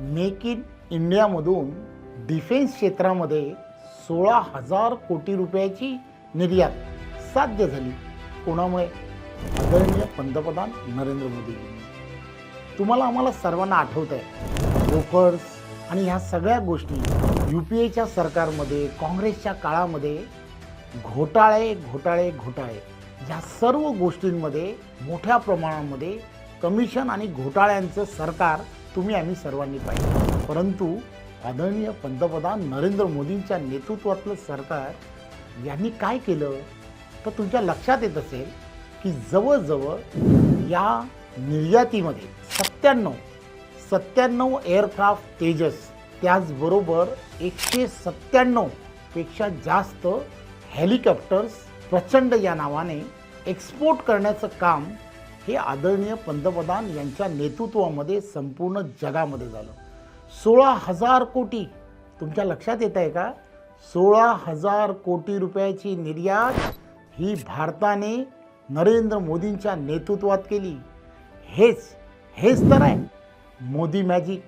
Make in इंडियामधून defence क्षेत्रामध्ये सोळा हजार कोटी रुपयाची निर्यात साध्य झाली. कोणामुळे? आदरणीय पंतप्रधान नरेंद्र मोदी तुम्हाला आम्हाला सर्वांना आठवत आहे ब्रोकर्स आणि ह्या सगळ्या गोष्टी यू पी एच्या सरकारमध्ये काँग्रेसच्या काळामध्ये घोटाळे घोटाळे घोटाळे या सर्व गोष्टींमध्ये मोठ्या प्रमाणामध्ये कमिशन आणि घोटाळ्यांचं सरकार तुम्ही आम्ही सर्वांनी पाहिलं. परंतु आदरणीय पंतप्रधान नरेंद्र मोदींच्या नेतृत्वातलं सरकार यांनी काय केलं? तर तुमच्या लक्षात येत असेल की जवळजवळ या निर्यातीमध्ये सत्त्याण्णव सत्त्याण्णव एअरक्राफ्ट तेजस त्याचबरोबर एकशे सत्त्याण्णवपेक्षा जास्त हेलिकॉप्टर्स प्रचंड या नावाने एक्सपोर्ट करण्याचं काम हे आदरणीय पंतप्रधान यांच्या नेतृत्वामध्ये संपूर्ण जगामध्ये झालं. सोळा हजार कोटी तुमच्या लक्षात येत आहे का? सोळा हजार कोटी रुपयाची निर्यात ही भारताने नरेंद्र मोदींच्या नेतृत्वात केली. हेच हेच तर आहे. मोदी मॅजिक